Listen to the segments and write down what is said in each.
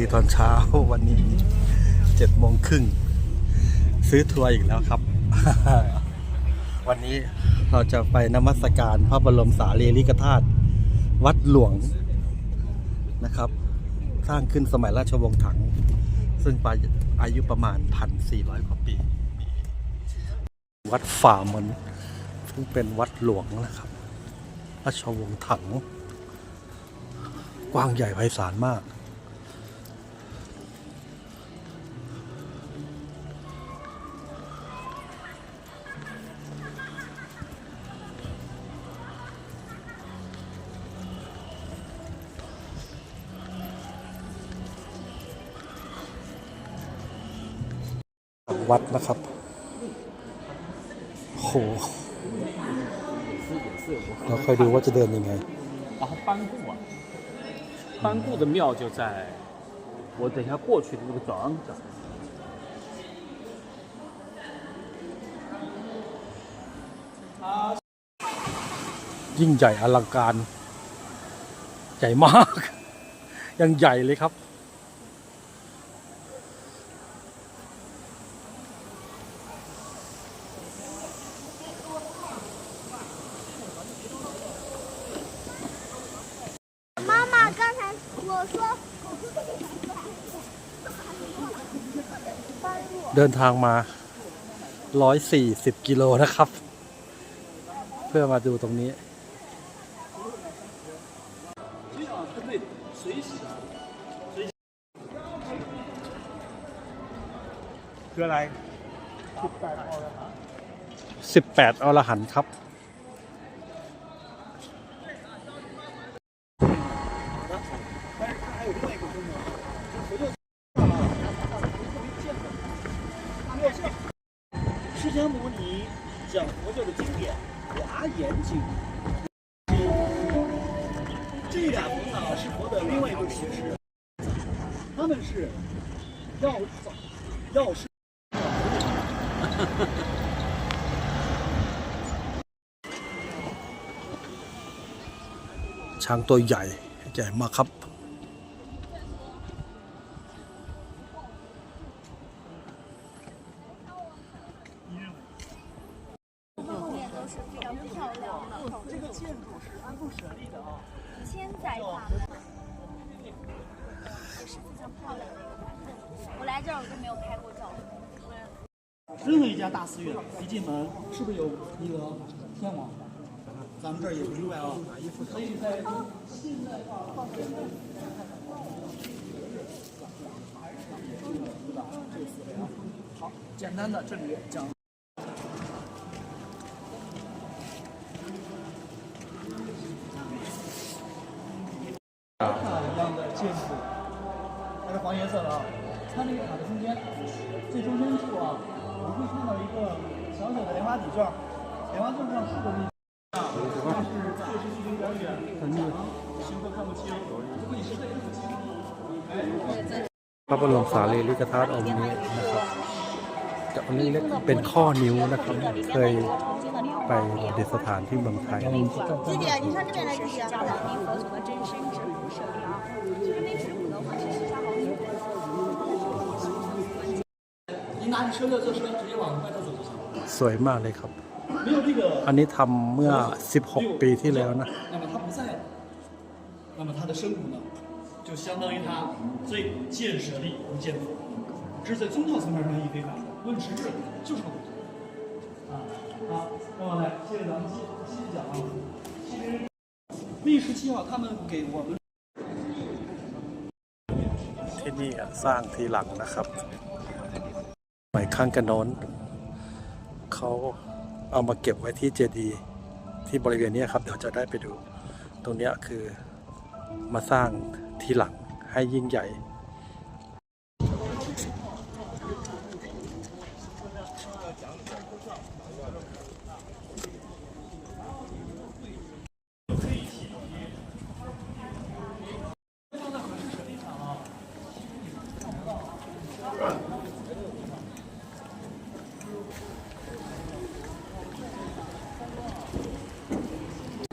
ดีตอนเช้าวันนี้เจ็ดโมงครึ่งซื้อทัวร์อีกแล้วครับ วันนี้เราจะไปนมัสการพระบรมสารีริกธาตุวัดหลวงนะครับ สร้างขึ้นสมัยราชวงศ์ถัง ซึ่งอายุประมาณ 1,400 กว่าปี วัดฝ่ามนซึ่งเป็นวัดหลวงนะครับ ราชวงศ์ถัง กว้างใหญ่ไพศาลมากวัดนะครับ โห เราค่อยดูว่าจะเดินยังไง 然后班固啊，班固的庙就在我等一下过去的那个转弯角。 ยิ่งใหญ่อลังการ ใหญ่มาก ยังใหญ่เลยครับ เดินทางมา 140 กิโลนะครับ เพื่อมาดูตรงนี้ คืออะไร 18 อรหันต์ครับ 释迦牟尼讲佛教的经典《华严经》，这俩菩萨是佛的另外一个启示，他们是要早要是。 ช้างตัวใหญ่ ใหญ่มากครับ 都是非常漂亮的，这个建筑是安奉舍利的啊，千载塔门，也是非常漂亮的一个版本。我来这儿我都没有拍过照。任何一家大寺院一进门是不是有那个天王？咱们这儿也不例外啊。所以在现代化放这个思维啊。好，简单的这里讲。塔一样的建筑，它是黄颜色的啊。它那个塔的中间，最中间处啊，你会看到一个小小的莲花底卷儿，莲花卷上是个那。啊，但是确实剧情表演很密，兴奋看不清，如果你实在看不清， พระบรมสารีริกธาตุองค์นี้นะครับจะองค์นี้เล็กเป็นข้อนิ้วนะครับ เคย ไปประดิษฐานที่เมืองไทย 弟弟，你上这边来弟弟。释迦牟尼佛祖的真身是不舍利啊，就是那石虎的话是释迦牟尼佛祖。你拿你车六坐车直接往外头走就行了， สวยมากเลยครับ 没有这个 อันนี้ทำเมื่อ 16 ปีที่แล้วนะ 那么它不在了，那么它的身骨呢，就相当于它最见舍利不见佛，这是在宗教层面上意义非凡的。论实质就是个不同。啊好， 那么来，接着咱们继继续讲啊。其实密十七号他们给我们 ที่นี่สร้างทีหลังนะครับสมัยข้างกันโน้นเขาเอามาเก็บไว้ที่เจดีย์ที่บริเวณเนี้ยครับ เดี๋ยวจะได้ไปดู ตรงเนี้ยคือมาสร้างทีหลังให้ยิ่งใหญ่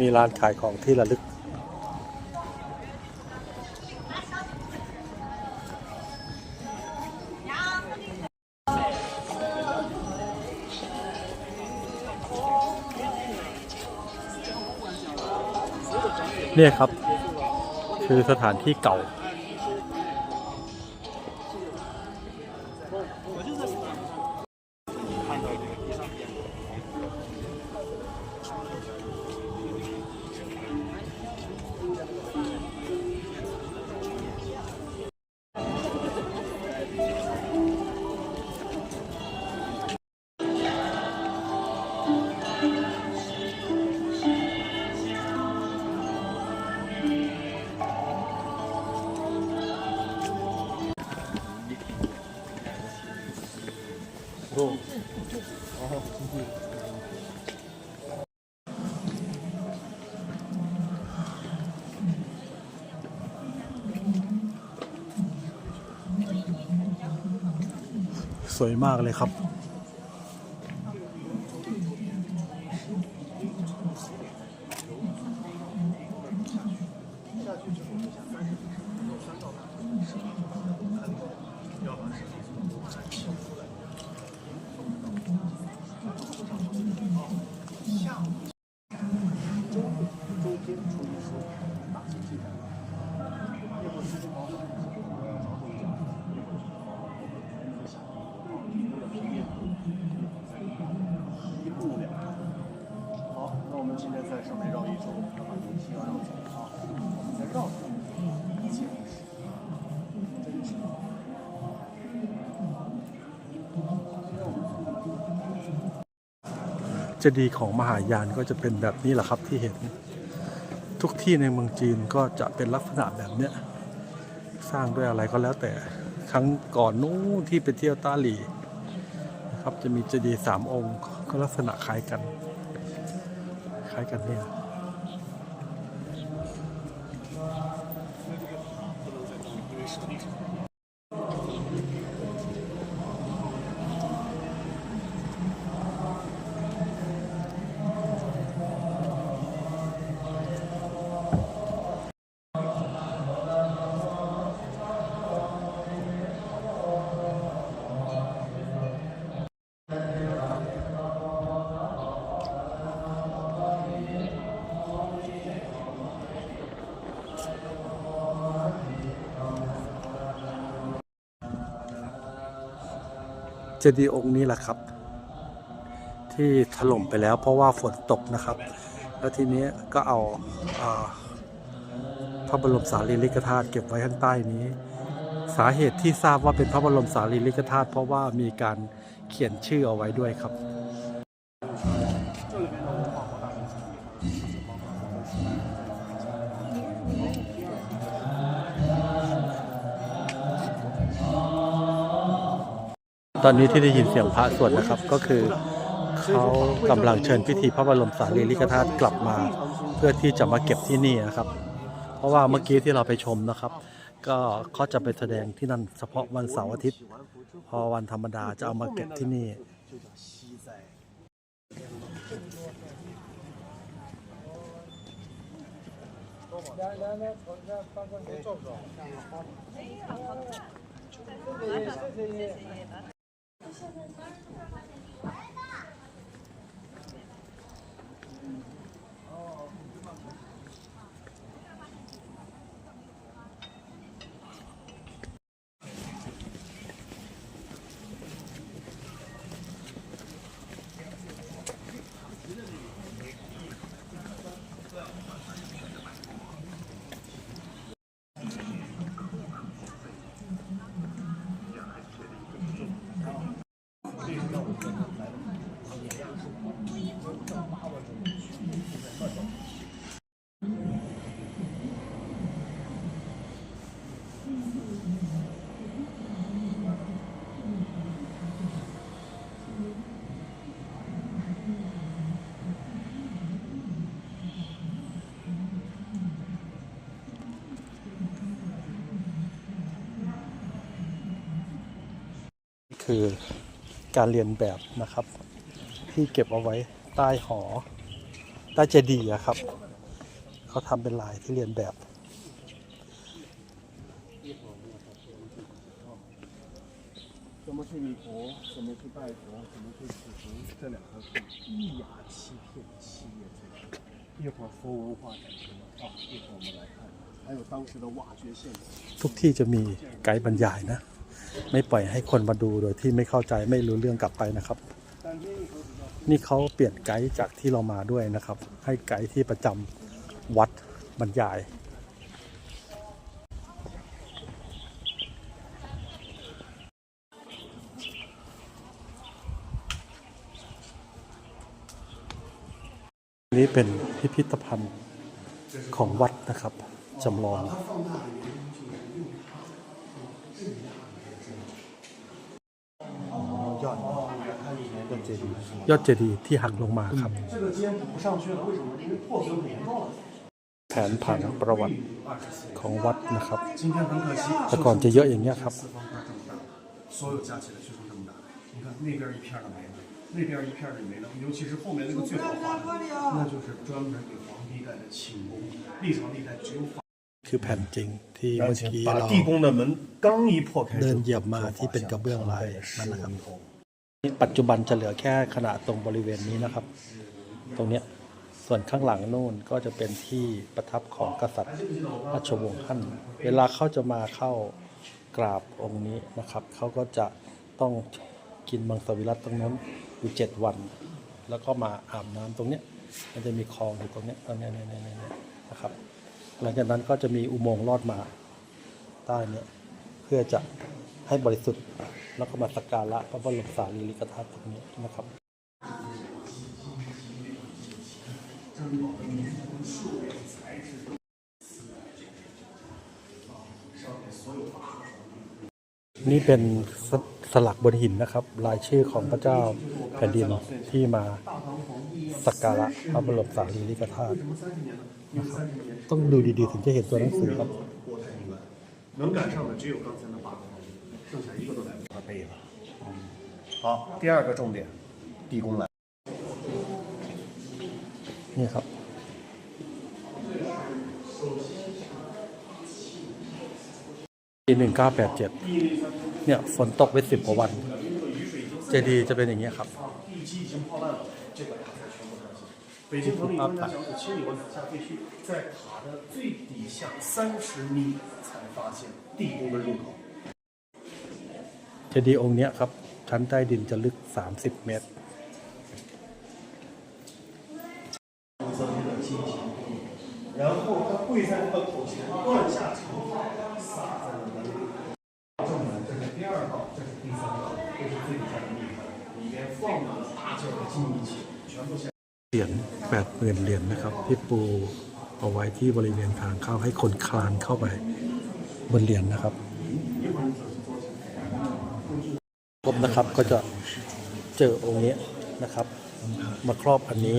มีร้านขายของที่ระลึก เนี่ยครับ คือสถานที่เก่า สวยมากเลยครับ เจดีย์ของมหายานก็จะเป็นแบบนี้แหละครับที่เห็น ทุกที่ในเมืองจีนก็จะเป็นลักษณะแบบเนี้ยสร้างด้วยอะไรก็แล้วแต่ครั้งก่อนนู้นที่ไปเที่ยวต้าหลีนะครับจะมีเจดีย์สามองค์ก็ลักษณะคล้ายกัน คล้ายกันเนี่ย เจดีย์องค์นี้แหละครับ ที่ถล่มไปแล้วเพราะว่าฝนตกนะครับ แล้วทีนี้ก็เอาอาพระบรมสารีริกธาตุเก็บไว้ข้างใต้นี้ สาเหตุที่ทราบว่าเป็นพระบรมสารีริกธาตุเพราะว่ามีการเขียนชื่อเอาไว้ด้วยครับ ตอนนี้ที่ได้ยินเสียงพระสวดนะครับ ก็คือเขากำลังเชิญพิธีพระบรมสารีริกธาตุกลับมา เพื่อที่จะมาเก็บที่นี่นะครับ เพราะว่าเมื่อกี้ที่เราไปชมนะครับ ก็เขาจะไปแสดงที่นั่นเฉพาะวันเสาร์อาทิตย์ พอวันธรรมดาจะเอามาเก็บที่นี่ 就叫西哉。 คือ การเรียนแบบนะครับ ที่เก็บเอาไว้ใต้หอ ใต้เจดีย์อะครับ เขาทำเป็นลายที่เรียนแบบ 怎么去弥陀，怎么去拜佛，怎么去祈福，这两个是易牙欺骗，欺也最深。 一会儿佛文化展厅啊，一会儿我们来看，还有当时的挖掘现场。 ทุกที่จะมีไกด์บรรยายนะ ไม่ปล่อยให้คนมาดูโดยที่ไม่เข้าใจไม่รู้เรื่องกลับไปนะครับ นี่เขาเปลี่ยนไกด์จากที่เรามาด้วยนะครับ ให้ไกด์ที่ประจำวัดบรรยายนี่เป็นพิพิธภัณฑ์ของวัดนะครับจำลอง ยอด ยอดเจดีย์ยอดเจดีย์ที่หักลงมาครับ 这个肩补不上去了，为什么？因为破损严重了。 แผนผังประวัติของวัดนะครับ 今天很可惜， แต่ก่อนจะเยอะอย่างเงี้ยครับ 四方块这么大，所有加起来就剩这么大。你看那边一片儿的没了，那边一片儿的没了，尤其是后面那个最豪华的，那就是专门给皇帝盖的寝宫，历朝历代只有法。 คือแผ่นจริงที่เมื่อกี้ 把 เรา 地宫的门刚一破开， เดินเหยียบมาที่เป็นกระเบื้องลายนั่นนะครับ ปัจจุบันจะเหลือแค่ขนาดตรงบริเวณนี้นะครับ ตรงเนี้ยส่วนข้างหลังนู่นก็จะเป็นที่ประทับของกษัตริย์ราชวงศ์ท่าน เวลาเขาจะมาเข้ากราบองค์นี้นะครับ เขาก็จะต้องกินมังสวิรัตตรงนั้นอยู่เจ็ดวัน แล้วก็มาอาบน้ำตรงเนี้ยมันจะมีคลองอยู่ตรงเนี้ยตรงเนี้ยเนี่ยเนี่ยเนี่ยเนี่ยนะครับ หลังจากนั้นก็จะมีอุโมงค์ลอดมาใต้เนี้ยเพื่อจะ ให้บริสุทธิ์ แล้วก็มาสักการะพระบรมสารีริกธาตุตรงนี้นะครับนี่เป็นสสลักบนหินนะครับ รายชื่อของพระเจ้าแผ่นดินที่มาสักการะพระบรมสารีริกธาตุต้องดูดีๆ ถึงจะเห็นตัวหนังสือครับ 剩下一个都来不及背了。好，第二个重点，地宫来。 นี่ครับ ปีหนึ่งเก้าแปดเจ็ดเนี่ยฝนตกไปสิบกว่าวัน เจดีย์จะเป็นอย่างเงี้ยครับ 地基已经破烂了，这个塔才全部上去。北京城里专家小组清理完塔下废墟，在塔的最底下三十米才发现地宫的入口。 เจดีย์องค์นี้ครับ ชั้นใต้ดินจะลึก 30 เมตร เหรียญแปดหมื่นเหรียญนะครับ ที่ปูเอาไว้ที่บริเวณทางเข้าให้คนคลานเข้าไปบนเหรียญนะครับ นะครับ ก็จะเจอองค์นี้นะครับ มาครอบอันนี้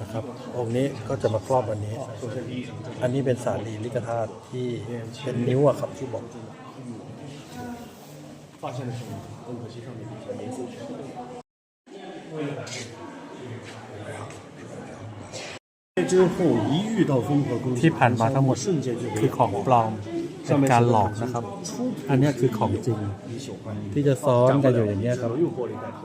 นะครับ องค์นี้ก็จะมาครอบอันนี้ อันนี้เป็นสารีลิกธาตุที่เป็นนิ้วอะครับที่บอกที่ผ่านมาทั้งหมดคือของปลอม เป็นการหลอกนะครับ อันเนี้ยคือของจริง 以朽换印， ที่จะซ้อนกันอยู่อย่างเงี้ย 只 ครับ 能用玻璃代替。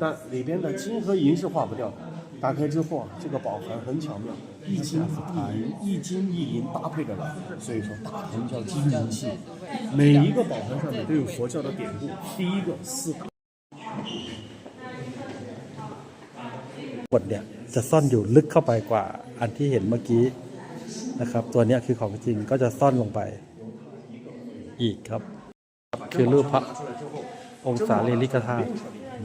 但里边的金和银是化不掉的。打开之后啊，这个宝盘很巧妙，一金一银，一金一银搭配着来，所以说大盘叫金银器。每一个宝盘上面都有佛教的典故。第一个四大。 บทเนี่ยจะซ่อนอยู่ลึกเข้าไปกว่าอันที่เห็นเมื่อกี้นะครับ ตัวเนี้ยคือของจริงก็จะซ่อนลงไป อีกครับ คือรูปพระองค์สารีริกธาตุ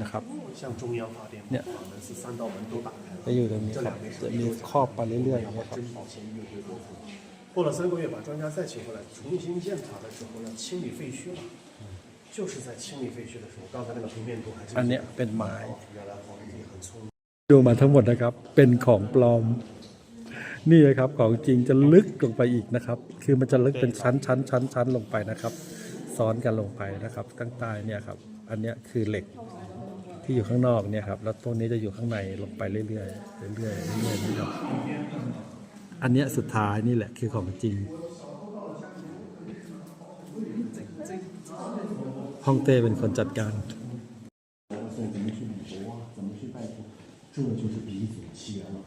นะครับ 向中央发电呀法门是三道门都打开了。 จะอยู่ตรงนี้ครับจะมีครอบไปเรื่อยๆอย่างเงี้ยครับ 珍宝钱运回国库。过了三个月，把专家再请回来，重新建塔的时候要清理废墟了。就是在清理废墟的时候，刚才那个平面图还记 อัน 得 เนี้ยเป็นไม้ 原来皇帝很聪明。 ดูมาทั้งหมดนะครับ เป็นของปลอม นี่นะครับของจริงจะลึกลงไปอีกนะครับ คือมันจะลึกเป็นชั้นชั้นชั้นชั้นลงไปนะครับ ซ้อนกันลงไปนะครับตั้งใต้เนี่ยครับ อันเนี้ยคือเหล็กที่อยู่ข้างนอกเนี่ยครับ แล้วตัวนี้จะอยู่ข้างในลงไปเรื่อยๆเรื่อยๆเรื่อยๆนี่ครับ อันเนี้ยสุดท้ายนี่แหละคือของจริง ฮ่องเต้เป็นคนจัดการ 这就是鼻祖起源了。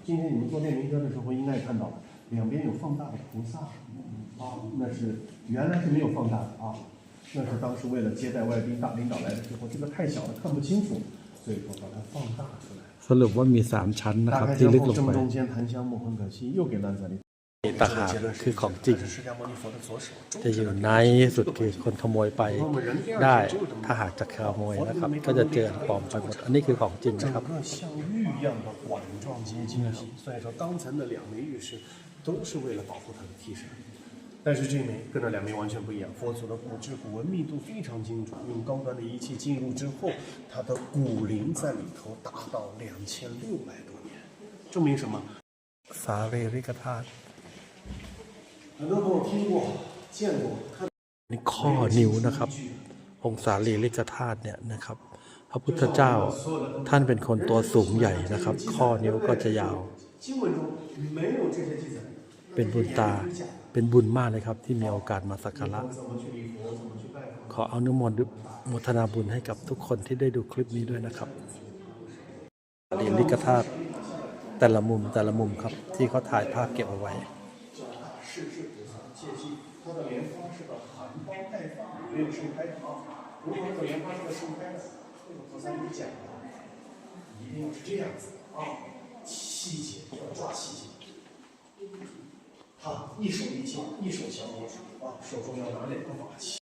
今天你们做练明歌的时候，应 两边有放大的菩萨，啊，那是原来是没有放大的啊，那是当时为了接待外宾、大领导来的时候，这个太小了看不清楚，所以说把它放大出来。 สรุปว่ามีสามชั้นนะค 打 รับ 开 ที่ 之 ลึก 后， ลง 正 ไป 中间檀香木很可惜又给烂在里。 นี่ต่างหากคือของจริง 这是释迦牟尼佛的左手，中 จะอยู่ในสุดคือคนขโมยไปได้ ถ้าหากจะขโมยนะครับ ก็จะเจอปลอมไปหมด อันนี้คือของจริง 整 นะครับ 个像玉一样的管状结晶体，所以说当层的两枚玉石都是为了保护它的替身。但是这枚跟这两枚完全不一样，佛祖的骨质骨纹密度非常精准，用高端的仪器进入之后，它的骨龄在里头达到两千六百多年，证明什么？ สาเรริกธาตุ นี่ข้อนิ้วนะครับ องศาลีลิกธาตุเนี่ยนะครับ พระพุทธเจ้าท่านเป็นคนตัวสูงใหญ่นะครับ ข้อนิ้วก็จะยาว เป็นบุญตาเป็นบุญมากเลยครับ ที่มีโอกาสมาสักการะขอเอานุโมทโมทนาบุญให้กับทุกคนที่ได้ดูคลิปนี้ด้วยนะครับลีลิกธาตุแต่ละมุมแต่ละมุมครับที่เขาถ่ายภาพเก็บเอาไว้ 世世菩萨切记，它的莲花是个含苞待放，没有盛开的啊。如果那个莲花是个盛开的，这个菩萨你讲的，一定要是这样子啊，细节要抓细节。他一手一剑，一手降魔术啊，手中要拿两个法器。